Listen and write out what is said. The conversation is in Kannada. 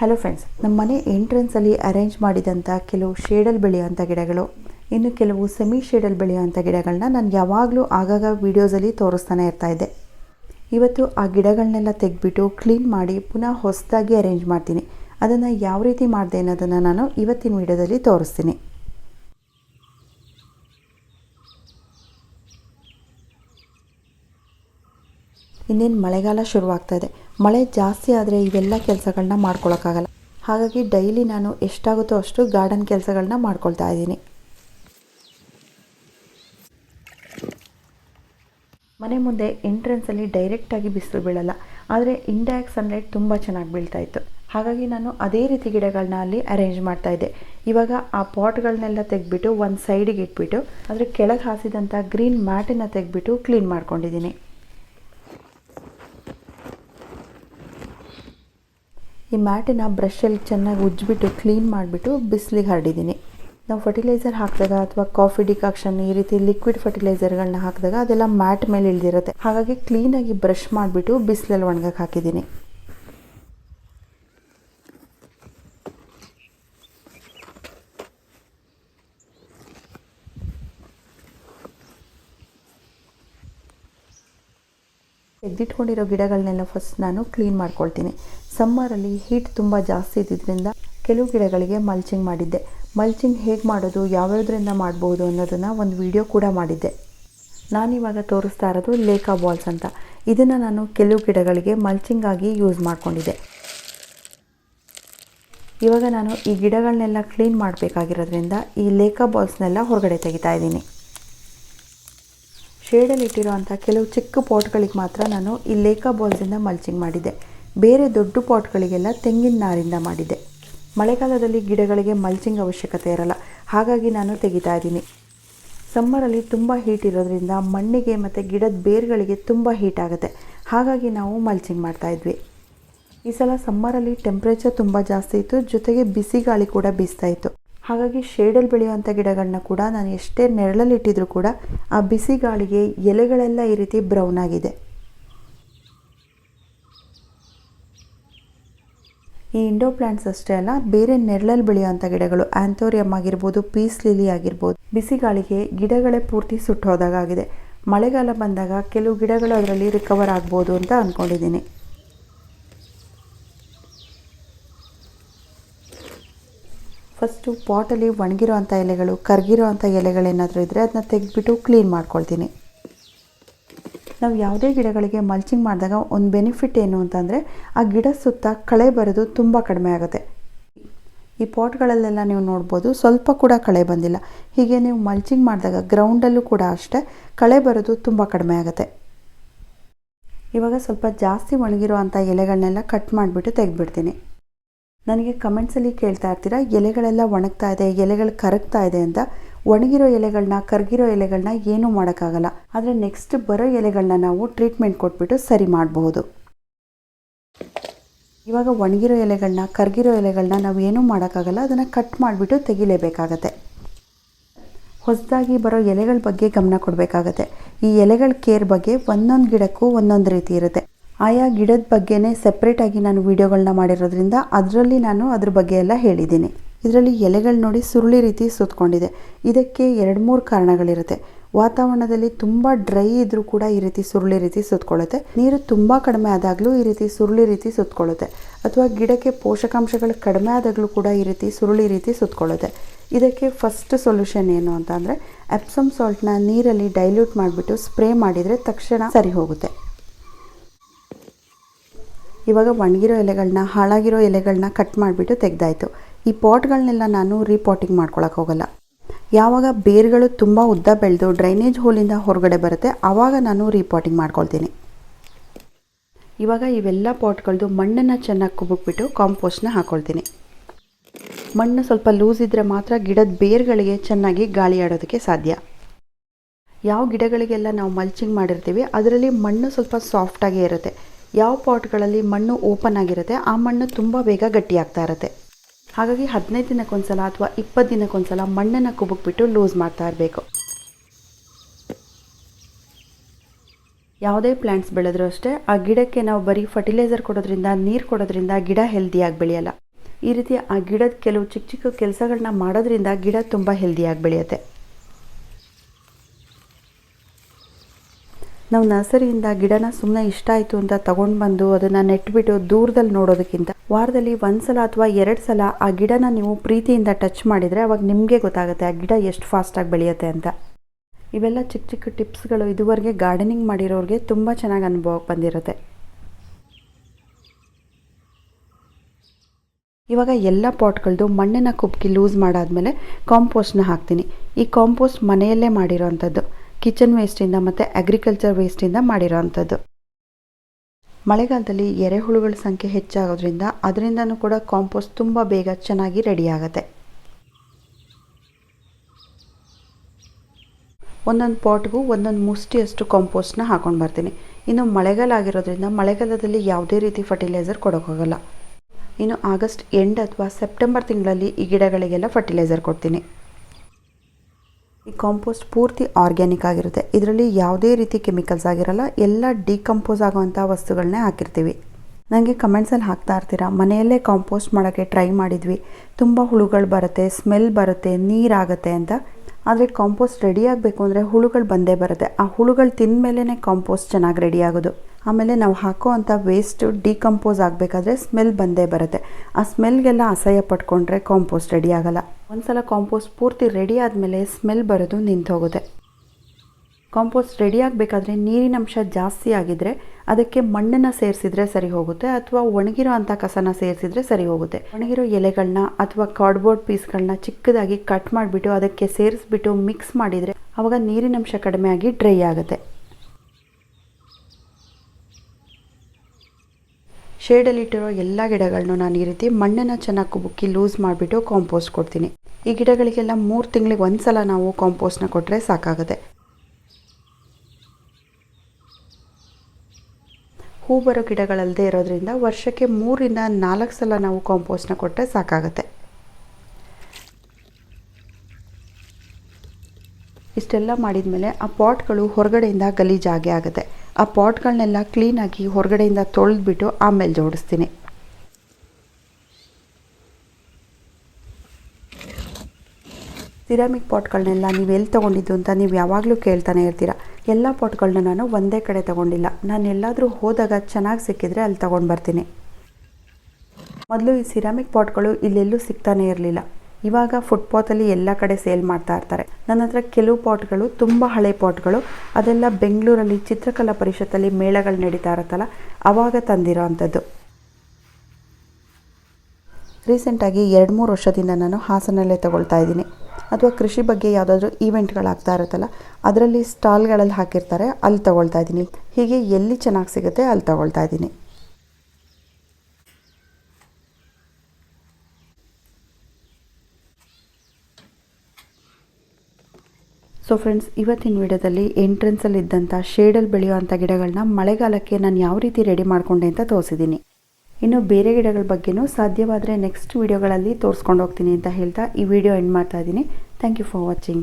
ಹಲೋ ಫ್ರೆಂಡ್ಸ್ ನಮ್ಮ ಮನೆ ಎಂಟ್ರೆನ್ಸಲ್ಲಿ ಅರೇಂಜ್ ಮಾಡಿದಂಥ ಕೆಲವು ಶೇಡಲ್ ಬೆಳೆಯುವಂಥ ಗಿಡಗಳು, ಇನ್ನು ಕೆಲವು ಸೆಮಿ ಶೇಡಲ್ ಬೆಳೆಯುವಂಥ ಗಿಡಗಳನ್ನ ನಾನು ಯಾವಾಗಲೂ ಆಗಾಗ ವೀಡಿಯೋಸಲ್ಲಿ ತೋರಿಸ್ತಾನೆ ಇರ್ತಾ ಇದ್ದೆ. ಇವತ್ತು ಆ ಗಿಡಗಳನ್ನೆಲ್ಲ ತೆಗೆದ್ಬಿಟ್ಟು ಕ್ಲೀನ್ ಮಾಡಿ ಪುನಃ ಹೊಸದಾಗಿ ಅರೇಂಜ್ ಮಾಡ್ತೀನಿ. ಅದನ್ನು ಯಾವ ರೀತಿ ಮಾಡಿದೆ ಅನ್ನೋದನ್ನು ನಾನು ಇವತ್ತಿನ ವೀಡಿಯೋದಲ್ಲಿ ತೋರಿಸ್ತೀನಿ. ಇನ್ನೇನು ಮಳೆಗಾಲ ಶುರುವಾಗ್ತಾ ಇದೆ. ಮಳೆ ಜಾಸ್ತಿ ಆದರೆ ಇವೆಲ್ಲ ಕೆಲಸಗಳನ್ನ ಮಾಡ್ಕೊಳ್ಳೋಕ್ಕಾಗಲ್ಲ ಹಾಗಾಗಿ ಡೈಲಿ ನಾನು ಎಷ್ಟಾಗುತ್ತೋ ಅಷ್ಟು ಗಾರ್ಡನ್ ಕೆಲಸಗಳನ್ನ ಮಾಡ್ಕೊಳ್ತಾ ಇದ್ದೀನಿ. ಮನೆ ಮುಂದೆ ಎಂಟ್ರೆನ್ಸಲ್ಲಿ ಡೈರೆಕ್ಟಾಗಿ ಬಿಸಿಲು ಬೀಳಲ್ಲ. ಆದರೆ ಇಂಡೈರೆಕ್ಟ್ ಸನ್ಲೈಟ್ ತುಂಬ ಚೆನ್ನಾಗಿ ಬೀಳ್ತಾ ಇತ್ತು. ಹಾಗಾಗಿ ನಾನು ಅದೇ ರೀತಿ ಗಿಡಗಳನ್ನ ಅಲ್ಲಿ ಅರೇಂಜ್ ಮಾಡ್ತಾ ಇದ್ದೆ. ಇವಾಗ ಆ ಪಾಟ್ಗಳನ್ನೆಲ್ಲ ತೆಗೆದ್ಬಿಟ್ಟು ಒಂದು ಸೈಡಿಗೆ ಇಟ್ಬಿಟ್ಟು, ಅದರ ಕೆಳಗೆ ಹಾಸಿದಂಥ ಗ್ರೀನ್ ಮ್ಯಾಟನ್ನು ತೆಗೆದ್ಬಿಟ್ಟು ಕ್ಲೀನ್ ಮಾಡ್ಕೊಂಡಿದ್ದೀನಿ. ಈ ಮ್ಯಾಟನ್ನ ಬ್ರಷಲ್ಲಿ ಚೆನ್ನಾಗಿ ಉಜ್ಜಿಬಿಟ್ಟು, ಕ್ಲೀನ್ ಮಾಡಿಬಿಟ್ಟು ಬಿಸಿಲಿಗೆ ಹರಡಿದ್ದೀನಿ. ನಾವು ಫರ್ಟಿಲೈಸರ್ ಹಾಕಿದಾಗ ಅಥವಾ ಕಾಫಿ ಡಿಕಾಕ್ಷನ್ ಈ ರೀತಿ ಲಿಕ್ವಿಡ್ ಫರ್ಟಿಲೈಸರ್ಗಳನ್ನ ಹಾಕಿದಾಗ ಅದೆಲ್ಲ ಮ್ಯಾಟ್ ಮೇಲೆ ಇಳಿದಿರುತ್ತೆ. ಹಾಗಾಗಿ ಕ್ಲೀನಾಗಿ ಬ್ರಷ್ ಮಾಡಿಬಿಟ್ಟು ಬಿಸಿಲಲ್ಲಿ ಒಣಗಕ್ಕೆ ಹಾಕಿದ್ದೀನಿ. ತೆಗೆದಿಟ್ಕೊಂಡಿರೋ ಗಿಡಗಳನ್ನೆಲ್ಲ ಫಸ್ಟ್ ನಾನು ಕ್ಲೀನ್ ಮಾಡ್ಕೊಳ್ತೀನಿ. ಸಮ್ಮರಲ್ಲಿ ಹೀಟ್ ತುಂಬ ಜಾಸ್ತಿ ಇದ್ದಿದ್ದರಿಂದ ಕೆಲವು ಗಿಡಗಳಿಗೆ ಮಲ್ಚಿಂಗ್ ಮಾಡಿದ್ದೆ. ಮಲ್ಚಿಂಗ್ ಹೇಗೆ ಮಾಡೋದು, ಯಾವ್ಯಾವುದರಿಂದ ಮಾಡ್ಬೋದು ಅನ್ನೋದನ್ನು ಒಂದು ವಿಡಿಯೋ ಕೂಡ ಮಾಡಿದ್ದೆ. ನಾನಿವಾಗ ತೋರಿಸ್ತಾ ಇರೋದು ಲೇಖಾ ಬಾಲ್ಸ್ ಅಂತ. ಇದನ್ನು ನಾನು ಕೆಲವು ಗಿಡಗಳಿಗೆ ಮಲ್ಚಿಂಗ್ ಆಗಿ ಯೂಸ್ ಮಾಡ್ಕೊಂಡಿದ್ದೆ. ಇವಾಗ ನಾನು ಈ ಗಿಡಗಳನ್ನೆಲ್ಲ ಕ್ಲೀನ್ ಮಾಡಬೇಕಾಗಿರೋದ್ರಿಂದ ಈ ಲೇಖಾ ಬಾಲ್ಸ್ನೆಲ್ಲ ಹೊರಗಡೆ ತೆಗಿತಾ ಇದ್ದೀನಿ. ಶೇಡಲ್ಲಿ ಇಟ್ಟಿರೋವಂಥ ಕೆಲವು ಚಿಕ್ಕ ಪಾಟ್ಗಳಿಗೆ ಮಾತ್ರ ನಾನು ಈ ಲೇಖಾ ಬಾಲ್ಸಿಂದ ಮಲ್ಚಿಂಗ್ ಮಾಡಿದೆ. ಬೇರೆ ದೊಡ್ಡ ಪಾಟ್ಗಳಿಗೆಲ್ಲ ತೆಂಗಿನ ನಾರಿಂದ ಮಾಡಿದೆ. ಮಳೆಗಾಲದಲ್ಲಿ ಗಿಡಗಳಿಗೆ ಮಲ್ಚಿಂಗ್ ಅವಶ್ಯಕತೆ ಇರಲ್ಲ. ಹಾಗಾಗಿ ನಾನು ತೆಗಿತಾ ಇದ್ದೀನಿ. ಸಮ್ಮರಲ್ಲಿ ತುಂಬ ಹೀಟ್ ಇರೋದ್ರಿಂದ ಮಣ್ಣಿಗೆ ಮತ್ತು ಗಿಡದ ಬೇರುಗಳಿಗೆ ತುಂಬ ಹೀಟ್ ಆಗುತ್ತೆ. ಹಾಗಾಗಿ ನಾವು ಮಲ್ಚಿಂಗ್ ಮಾಡ್ತಾಯಿದ್ವಿ ಈ ಸಲ ಸಮ್ಮರಲ್ಲಿ ಟೆಂಪ್ರೇಚರ್ ತುಂಬ ಜಾಸ್ತಿ ಇತ್ತು. ಜೊತೆಗೆ ಬಿಸಿ ಗಾಳಿ ಕೂಡ ಬೀಸ್ತಾ ಇತ್ತು. ಹಾಗಾಗಿ ಶೇಡಲ್ಲಿ ಬೆಳೆಯುವಂಥ ಗಿಡಗಳನ್ನ ಕೂಡ ನಾನು ಎಷ್ಟೇ ನೆರಳಲ್ಲಿ ಇಟ್ಟಿದ್ರೂ ಕೂಡ ಆ ಬಿಸಿ ಗಾಳಿಗೆ ಎಲೆಗಳೆಲ್ಲ ಈ ರೀತಿ ಬ್ರೌನ್ ಆಗಿದೆ. ಈ ಇಂಡೋ ಪ್ಲಾಂಟ್ಸ್ ಅಷ್ಟೇ ಅಲ್ಲ, ಬೇರೆ ನೆರಳಲ್ಲಿ ಬೆಳೆಯುವಂಥ ಗಿಡಗಳು ಆಂಥೋರಿಯಂ ಆಗಿರ್ಬೋದು ಪೀಸ್ ಲಿಲಿ ಆಗಿರ್ಬೋದು ಬಿಸಿ ಗಾಳಿಗೆ ಗಿಡಗಳೇ ಪೂರ್ತಿ ಸುಟ್ಟೋದಾಗ ಆಗಿದೆ ಮಳೆಗಾಲ ಬಂದಾಗ ಕೆಲವು ಗಿಡಗಳು ಅದರಲ್ಲಿ ರಿಕವರ್ ಆಗ್ಬೋದು ಅಂತ ಅಂದ್ಕೊಂಡಿದ್ದೀನಿ ಫಸ್ಟು ಪಾಟಲ್ಲಿ ಒಣಗಿರೋ ಅಂಥ ಎಲೆಗಳು, ಕರ್ಗಿರೋ ಅಂಥ ಎಲೆಗಳೇನಾದರೂ ಇದ್ದರೆ ಅದನ್ನ ತೆಗೆದ್ಬಿಟ್ಟು ಕ್ಲೀನ್ ಮಾಡ್ಕೊಳ್ತೀನಿ. ನಾವು ಯಾವುದೇ ಗಿಡಗಳಿಗೆ ಮಲ್ಚಿಂಗ್ ಮಾಡಿದಾಗ ಒಂದು ಬೆನಿಫಿಟ್ ಏನು ಅಂತಂದರೆ ಆ ಗಿಡ ಸುತ್ತ ಕಳೆ ಬರೋದು ತುಂಬ ಕಡಿಮೆ ಆಗುತ್ತೆ. ಈ ಪಾಟ್ಗಳಲ್ಲೆಲ್ಲ ನೀವು ನೋಡ್ಬೋದು ಸ್ವಲ್ಪ ಕೂಡ ಕಳೆ ಬಂದಿಲ್ಲ. ಹೀಗೆ ನೀವು ಮಲ್ಚಿಂಗ್ ಮಾಡಿದಾಗ ಗ್ರೌಂಡಲ್ಲೂ ಕೂಡ ಅಷ್ಟೇ ಕಳೆ ಬರೋದು ತುಂಬ ಕಡಿಮೆ ಆಗುತ್ತೆ. ಇವಾಗ ಸ್ವಲ್ಪ ಜಾಸ್ತಿ ಒಣಗಿರೋ ಎಲೆಗಳನ್ನೆಲ್ಲ ಕಟ್ ಮಾಡಿಬಿಟ್ಟು ತೆಗೆದ್ಬಿಡ್ತೀನಿ. ನನಗೆ ಕಮೆಂಟ್ಸಲ್ಲಿ ಕೇಳ್ತಾ ಇರ್ತೀರಾ, ಎಲೆಗಳೆಲ್ಲ ಒಣಗ್ತಾ ಇದೆ, ಎಲೆಗಳು ಕರಗ್ತಾ ಇದೆ ಅಂತ, ಒಣಗಿರೋ ಎಲೆಗಳನ್ನ ಕರಗಿರೋ ಎಲೆಗಳನ್ನ ಏನೂ ಮಾಡೋಕ್ಕಾಗಲ್ಲ. ಆದರೆ ನೆಕ್ಸ್ಟ್ ಬರೋ ಎಲೆಗಳನ್ನ ನಾವು ಟ್ರೀಟ್ಮೆಂಟ್ ಕೊಟ್ಬಿಟ್ಟು ಸರಿ ಮಾಡಬಹುದು ಇವಾಗ ಒಣಗಿರೋ ಎಲೆಗಳನ್ನ ಕರಗಿರೋ ಎಲೆಗಳನ್ನ ನಾವು ಏನೂ ಮಾಡೋಕ್ಕಾಗಲ್ಲ, ಅದನ್ನು ಕಟ್ ಮಾಡಿಬಿಟ್ಟು ತೆಗಿಲೇಬೇಕಾಗತ್ತೆ. ಹೊಸದಾಗಿ ಬರೋ ಎಲೆಗಳ ಬಗ್ಗೆ ಗಮನ ಕೊಡಬೇಕಾಗತ್ತೆ. ಈ ಎಲೆಗಳ ಕೇರ್ ಬಗ್ಗೆ ಒಂದೊಂದು ಗಿಡಕ್ಕೂ ಒಂದೊಂದು ರೀತಿ ಇರುತ್ತೆ. ಆಯಾ ಗಿಡದ ಬಗ್ಗೆನೇ ಸಪ್ರೇಟಾಗಿ ನಾನು ವೀಡಿಯೋಗಳನ್ನ ಮಾಡಿರೋದ್ರಿಂದ ಅದರಲ್ಲಿ ನಾನು ಅದ್ರ ಬಗ್ಗೆ ಎಲ್ಲ ಹೇಳಿದ್ದೀನಿ. ಇದರಲ್ಲಿ ಎಲೆಗಳು ನೋಡಿ ಸುರುಳಿ ರೀತಿ ಸುತ್ತಕೊಂಡಿದೆ ಇದಕ್ಕೆ ಎರಡು ಮೂರು ಕಾರಣಗಳಿರುತ್ತೆ. ವಾತಾವರಣದಲ್ಲಿ ತುಂಬ ಡ್ರೈ ಇದ್ರೂ ಕೂಡ ಈ ರೀತಿ ಸುರುಳಿ ರೀತಿ ಸುತ್ತಕೊಳ್ಳುತ್ತೆ ನೀರು ತುಂಬ ಕಡಿಮೆ ಆದಾಗಲೂ ಈ ರೀತಿ ಸುರುಳಿ ರೀತಿ ಸುತ್ತಕೊಳ್ಳುತ್ತೆ ಅಥವಾ ಗಿಡಕ್ಕೆ ಪೋಷಕಾಂಶಗಳು ಕಡಿಮೆ ಆದಾಗಲೂ ಕೂಡ ಈ ರೀತಿ ಸುರುಳಿ ರೀತಿ ಸುತ್ತಕೊಳ್ಳುತ್ತೆ ಇದಕ್ಕೆ ಫಸ್ಟ್ ಸೊಲ್ಯೂಷನ್ ಏನು ಅಂತ ಅಂದರೆ ಎಪ್ಸಮ್ ಸಾಲ್ಟ್ನ ನೀರಲ್ಲಿ ಡೈಲ್ಯೂಟ್ ಮಾಡಿಬಿಟ್ಟು ಸ್ಪ್ರೇ ಮಾಡಿದರೆ ತಕ್ಷಣ ಸರಿ ಹೋಗುತ್ತೆ. ಇವಾಗ ಒಣಗಿರೋ ಎಲೆಗಳನ್ನ ಹಾಳಾಗಿರೋ ಎಲೆಗಳನ್ನ ಕಟ್ ಮಾಡಿಬಿಟ್ಟು ತೆಗೆದಾಯಿತು. ಈ ಪಾಟ್ಗಳನ್ನೆಲ್ಲ ನಾನು ರೀಪಾಟಿಂಗ್ ಮಾಡ್ಕೊಳಕ್ಕೆ ಹೋಗಲ್ಲ. ಯಾವಾಗ ಬೇರುಗಳು ತುಂಬ ಉದ್ದ ಬೆಳೆದು ಡ್ರೈನೇಜ್ ಹೋಲಿಂದ ಹೊರಗಡೆ ಬರುತ್ತೆ ಆವಾಗ ನಾನು ರೀಪಾಟಿಂಗ್ ಮಾಡ್ಕೊಳ್ತೀನಿ. ಇವಾಗ ಇವೆಲ್ಲ ಪಾಟ್ಗಳದ್ದು ಮಣ್ಣನ್ನು ಚೆನ್ನಾಗಿ ಕುಬುಕ್ಬಿಟ್ಟು ಕಾಂಪೋಸ್ಟ್ನ ಹಾಕ್ಕೊಳ್ತೀನಿ ಮಣ್ಣು ಸ್ವಲ್ಪ ಲೂಸ್ ಇದ್ದರೆ ಮಾತ್ರ ಗಿಡದ ಬೇರುಗಳಿಗೆ ಚೆನ್ನಾಗಿ ಗಾಳಿ ಆಡೋದಕ್ಕೆ ಸಾಧ್ಯ. ಯಾವ ಗಿಡಗಳಿಗೆಲ್ಲ ನಾವು ಮಲ್ಚಿಂಗ್ ಮಾಡಿರ್ತೀವಿ, ಅದರಲ್ಲಿ ಮಣ್ಣು ಸ್ವಲ್ಪ ಸಾಫ್ಟಾಗೇ ಇರುತ್ತೆ. ಯಾವ ಪಾಟ್ಗಳಲ್ಲಿ ಮಣ್ಣು ಓಪನ್ ಆಗಿರುತ್ತೆ, ಆ ಮಣ್ಣು ತುಂಬ ಬೇಗ ಗಟ್ಟಿಯಾಗ್ತಾ ಇರುತ್ತೆ. ಹಾಗಾಗಿ ಹದಿನೈದು ದಿನಕ್ಕೊಂದ್ಸಲ ಅಥವಾ ಇಪ್ಪತ್ತು ದಿನಕ್ಕೊಂದ್ಸಲ ಮಣ್ಣನ್ನು ಕುಬುಕ್ಬಿಟ್ಟು ಲೂಸ್ ಮಾಡ್ತಾ ಇರಬೇಕು. ಯಾವುದೇ ಪ್ಲ್ಯಾಂಟ್ಸ್ ಬೆಳೆದ್ರೂ ಅಷ್ಟೇ, ಆ ಗಿಡಕ್ಕೆ ನಾವು ಬರೀ ಫರ್ಟಿಲೈಸರ್ ಕೊಡೋದ್ರಿಂದ, ನೀರು ಕೊಡೋದ್ರಿಂದ ಗಿಡ ಹೆಲ್ದಿಯಾಗಿ ಬೆಳೆಯಲ್ಲ. ಈ ರೀತಿ ಆ ಗಿಡದ ಕೆಲವು ಚಿಕ್ಕ ಚಿಕ್ಕ ಕೆಲಸಗಳನ್ನ ಮಾಡೋದ್ರಿಂದ ಗಿಡ ತುಂಬ ಹೆಲ್ದಿಯಾಗಿ ಬೆಳೆಯುತ್ತೆ. ನಾವು ನರ್ಸರಿಯಿಂದ ಗಿಡನ ಸುಮ್ಮನೆ ಇಷ್ಟ ಆಯಿತು ಅಂತ ತಗೊಂಡು ಬಂದು ಅದನ್ನು ನೆಟ್ಬಿಟ್ಟು ದೂರದಲ್ಲಿ ನೋಡೋದಕ್ಕಿಂತ ವಾರದಲ್ಲಿ ಒಂದು ಸಲ ಅಥವಾ ಎರಡು ಸಲ ಆ ಗಿಡನ ನೀವು ಪ್ರೀತಿಯಿಂದ ಟಚ್ ಮಾಡಿದರೆ ಅವಾಗ ನಿಮಗೆ ಗೊತ್ತಾಗುತ್ತೆ ಆ ಗಿಡ ಎಷ್ಟು ಫಾಸ್ಟಾಗಿ ಬೆಳೆಯುತ್ತೆ ಅಂತ. ಇವೆಲ್ಲ ಚಿಕ್ಕ ಚಿಕ್ಕ ಟಿಪ್ಸ್ಗಳು ಇದುವರೆಗೆ ಗಾರ್ಡನಿಂಗ್ ಮಾಡಿರೋರಿಗೆ ತುಂಬ ಚೆನ್ನಾಗಿ ಅನುಭವಕ್ಕೆ ಬಂದಿರುತ್ತೆ. ಇವಾಗ ಎಲ್ಲ ಪಾಟ್ಗಳದ್ದು ಮಣ್ಣಿನ ಕುಬ್ಕಿ ಲೂಸ್ ಮಾಡಾದ್ಮೇಲೆ ಕಾಂಪೋಸ್ಟ್ನ ಹಾಕ್ತೀನಿ. ಈ ಕಾಂಪೋಸ್ಟ್ ಮನೆಯಲ್ಲೇ ಮಾಡಿರೋವಂಥದ್ದು ಕಿಚನ್ ವೇಸ್ಟಿಂದ ಮತ್ತು ಅಗ್ರಿಕಲ್ಚರ್ ವೇಸ್ಟಿಂದ ಮಾಡಿರೋವಂಥದ್ದು ಮಳೆಗಾಲದಲ್ಲಿ ಎರೆಹುಳುಗಳ ಸಂಖ್ಯೆ ಹೆಚ್ಚಾಗೋದ್ರಿಂದ ಅದರಿಂದನೂ ಕೂಡ ಕಾಂಪೋಸ್ಟ್ ತುಂಬ ಬೇಗ ಚೆನ್ನಾಗಿ ರೆಡಿ ಆಗುತ್ತೆ. ಒಂದೊಂದು ಪಾಟ್ಗೂ ಒಂದೊಂದು ಮುಷ್ಟಿಯಷ್ಟು ಕಾಂಪೋಸ್ಟ್ನ ಹಾಕೊಂಡು ಬರ್ತೀನಿ. ಇನ್ನು ಮಳೆಗಾಲ ಆಗಿರೋದ್ರಿಂದ ಮಳೆಗಾಲದಲ್ಲಿ ಯಾವುದೇ ರೀತಿ ಫರ್ಟಿಲೈಸರ್ ಕೊಡೋಕ್ಕಾಗಲ್ಲ ಇನ್ನು ಆಗಸ್ಟ್ ಎಂಡ್ ಅಥವಾ ಸೆಪ್ಟೆಂಬರ್ ತಿಂಗಳಲ್ಲಿ ಈ ಗಿಡಗಳಿಗೆಲ್ಲ ಫರ್ಟಿಲೈಸರ್ ಕೊಡ್ತೀನಿ. ಈ ಕಾಂಪೋಸ್ಟ್ ಪೂರ್ತಿ ಆರ್ಗ್ಯಾನಿಕ್ ಆಗಿರುತ್ತೆ. ಇದರಲ್ಲಿ ಯಾವುದೇ ರೀತಿ ಕೆಮಿಕಲ್ಸ್ ಆಗಿರಲ್ಲ, ಎಲ್ಲ ಡಿಕಂಪೋಸ್ ಆಗುವಂಥ ವಸ್ತುಗಳನ್ನೇ ಹಾಕಿರ್ತೀವಿ. ನನಗೆ ಕಮೆಂಟ್ಸಲ್ಲಿ ಹಾಕ್ತಾ ಇರ್ತೀರಾ, ಮನೆಯಲ್ಲೇ ಕಾಂಪೋಸ್ಟ್ ಮಾಡೋಕ್ಕೆ ಟ್ರೈ ಮಾಡಿದ್ವಿ. ತುಂಬ ಹುಳುಗಳು ಬರುತ್ತೆ ಸ್ಮೆಲ್ ಬರುತ್ತೆ ನೀರಾಗುತ್ತೆ ಅಂತ. ಆದರೆ ಕಾಂಪೋಸ್ಟ್ ರೆಡಿ ಆಗಬೇಕು ಅಂದರೆ ಹುಳುಗಳು ಬಂದೇ ಬರುತ್ತೆ. ಆ ಹುಳುಗಳು ತಿಂದ ಕಾಂಪೋಸ್ಟ್ ಚೆನ್ನಾಗಿ ರೆಡಿ ಆಗೋದು. ಆಮೇಲೆ ನಾವು ಹಾಕೋ ಅಂಥ ವೇಸ್ಟು ಡಿಕಂಪೋಸ್ ಆಗಬೇಕಾದ್ರೆ ಸ್ಮೆಲ್ ಬಂದೇ ಬರುತ್ತೆ. ಆ ಸ್ಮೆಲ್ಗೆಲ್ಲ ಅಸಹ್ಯ ಪಟ್ಕೊಂಡ್ರೆ ಕಾಂಪೋಸ್ಟ್ ರೆಡಿ ಆಗಲ್ಲ. ಒಂದ್ಸಲ ಕಾಂಪೋಸ್ಟ್ ಪೂರ್ತಿ ರೆಡಿ ಆದಮೇಲೆ ಸ್ಮೆಲ್ ಬರೋದು ನಿಂತು ಹೋಗುತ್ತೆ. ಕಾಂಪೋಸ್ಟ್ ರೆಡಿ ಆಗಬೇಕಾದ್ರೆ ನೀರಿನ ಅಂಶ ಜಾಸ್ತಿ ಆಗಿದ್ರೆ ಅದಕ್ಕೆ ಮಣ್ಣನ್ನು ಸೇರಿಸಿದ್ರೆ ಸರಿ ಹೋಗುತ್ತೆ ಅಥವಾ ಒಣಗಿರೋ ಅಂಥ ಕಸನ ಸೇರಿಸಿದ್ರೆ ಸರಿ ಹೋಗುತ್ತೆ. ಒಣಗಿರೋ ಎಲೆಗಳನ್ನ ಅಥವಾ ಕಾರ್ಡ್ಬೋರ್ಡ್ ಪೀಸ್ಗಳನ್ನ ಚಿಕ್ಕದಾಗಿ ಕಟ್ ಮಾಡಿಬಿಟ್ಟು ಅದಕ್ಕೆ ಸೇರಿಸ್ಬಿಟ್ಟು ಮಿಕ್ಸ್ ಮಾಡಿದರೆ ಆವಾಗ ನೀರಿನ ಅಂಶ ಕಡಿಮೆ ಆಗಿ ಡ್ರೈ ಆಗುತ್ತೆ. ಶೇಡಲ್ಲಿಟ್ಟಿರೋ ಎಲ್ಲ ಗಿಡಗಳನ್ನು ನಾನು ಈ ರೀತಿ ಮಣ್ಣನ್ನು ಚೆನ್ನಾಗಿ ಕುಬುಕ್ಕಿ ಲೂಸ್ ಮಾಡಿಬಿಟ್ಟು ಕಾಂಪೋಸ್ಟ್ ಕೊಡ್ತೀನಿ. ಈ ಗಿಡಗಳಿಗೆಲ್ಲ ಮೂರು ತಿಂಗಳಿಗೆ ಒಂದು ಸಲ ನಾವು ಕಾಂಪೋಸ್ಟ್ನ ಕೊಟ್ಟರೆ ಸಾಕಾಗುತ್ತೆ. ಹೂ ಬರೋ ಗಿಡಗಳಲ್ಲದೆ ಇರೋದ್ರಿಂದ ವರ್ಷಕ್ಕೆ ಮೂರಿಂದ ನಾಲ್ಕು ಸಲ ನಾವು ಕಾಂಪೋಸ್ಟ್ನ ಕೊಟ್ಟರೆ ಸಾಕಾಗುತ್ತೆ. ಇಷ್ಟೆಲ್ಲ ಮಾಡಿದ ಮೇಲೆ ಆ ಪಾಟ್ಗಳು ಹೊರಗಡೆಯಿಂದ ಗಲೀಜಾಗೆ ಆಗುತ್ತೆ. ಆ ಪಾಟ್ಗಳನ್ನೆಲ್ಲ ಕ್ಲೀನಾಗಿ ಹೊರಗಡೆಯಿಂದ ತೊಳೆದ್ಬಿಟ್ಟು ಆಮೇಲೆ ಜೋಡಿಸ್ತೀನಿ. ಸಿರಾಮಿಕ್ ಪಾಟ್ಗಳನ್ನೆಲ್ಲ ನೀವು ಎಲ್ಲಿ ತೊಗೊಂಡಿದ್ದು ಅಂತ ನೀವು ಯಾವಾಗಲೂ ಕೇಳ್ತಾನೆ ಇರ್ತೀರ. ಎಲ್ಲ ಪಾಟ್ಗಳನ್ನ ನಾನು ಒಂದೇ ಕಡೆ ತೊಗೊಂಡಿಲ್ಲ. ನಾನು ಎಲ್ಲಾದರೂ ಹೋದಾಗ ಚೆನ್ನಾಗಿ ಸಿಕ್ಕಿದ್ರೆ ಅಲ್ಲಿ ತೊಗೊಂಡು ಬರ್ತೀನಿ. ಮೊದಲು ಈ ಸಿರಾಮಿಕ್ ಪಾಟ್ಗಳು ಇಲ್ಲೆಲ್ಲೂ ಸಿಗ್ತಾನೆ ಇರಲಿಲ್ಲ. ಇವಾಗ ಫುಟ್ಪಾತಲ್ಲಿ ಎಲ್ಲ ಕಡೆ ಸೇಲ್ ಮಾಡ್ತಾ ಇರ್ತಾರೆ. ನನ್ನ ಹತ್ರ ಕೆಲವು ಪಾಟ್ಗಳು ತುಂಬ ಹಳೆ ಪಾಟ್ಗಳು ಅದೆಲ್ಲ ಬೆಂಗಳೂರಲ್ಲಿ ಚಿತ್ರಕಲಾ ಪರಿಷತ್ತಲ್ಲಿ ಮೇಳಗಳು ನಡೀತಾ ಇರುತ್ತಲ್ಲ ಆವಾಗ ತಂದಿರೋ ಅಂಥದ್ದು. ರೀಸೆಂಟಾಗಿ ಎರಡು ಮೂರು ವರ್ಷದಿಂದ ನಾನು ಹಾಸನಲ್ಲೇ ತಗೊಳ್ತಾ ಇದ್ದೀನಿ. ಅಥವಾ ಕೃಷಿ ಬಗ್ಗೆ ಯಾವುದಾದ್ರೂ ಈವೆಂಟ್ಗಳಾಗ್ತಾ ಇರುತ್ತಲ್ಲ, ಅದರಲ್ಲಿ ಸ್ಟಾಲ್ಗಳಲ್ಲಿ ಹಾಕಿರ್ತಾರೆ, ಅಲ್ಲಿ ತಗೊಳ್ತಾ ಇದ್ದೀನಿ. ಹೀಗೆ ಎಲ್ಲಿ ಚೆನ್ನಾಗಿ ಸಿಗುತ್ತೆ, ಅಲ್ಲಿ ತಗೊಳ್ತಾ ಇದ್ದೀನಿ. ಸೊ ಫ್ರೆಂಡ್ಸ್ ಇವತ್ತಿನ ವಿಡಿಯೋದಲ್ಲಿ ಎಂಟ್ರೆನ್ಸಲ್ಲಿ ಇದ್ದಂಥ ಶೇಡಲ್ಲಿ ಬೆಳೆಯುವಂಥ ಗಿಡಗಳನ್ನ ಮಳೆಗಾಲಕ್ಕೆ ನಾನು ಯಾವ ರೀತಿ ರೆಡಿ ಮಾಡಿಕೊಂಡೆ ಅಂತ ತೋರಿಸಿದ್ದೀನಿ ಇನ್ನು ಬೇರೆ ಗಿಡಗಳ ಬಗ್ಗೆನೂ ಸಾಧ್ಯವಾದರೆ ನೆಕ್ಸ್ಟ್ ವಿಡಿಯೋಗಳಲ್ಲಿ ತೋರಿಸ್ಕೊಂಡು ಹೋಗ್ತೀನಿ ಅಂತ ಹೇಳ್ತಾ ಈ ವಿಡಿಯೋ ಎಂಡ್ ಮಾಡ್ತಾ ಇದ್ದೀನಿ. Thank you for watching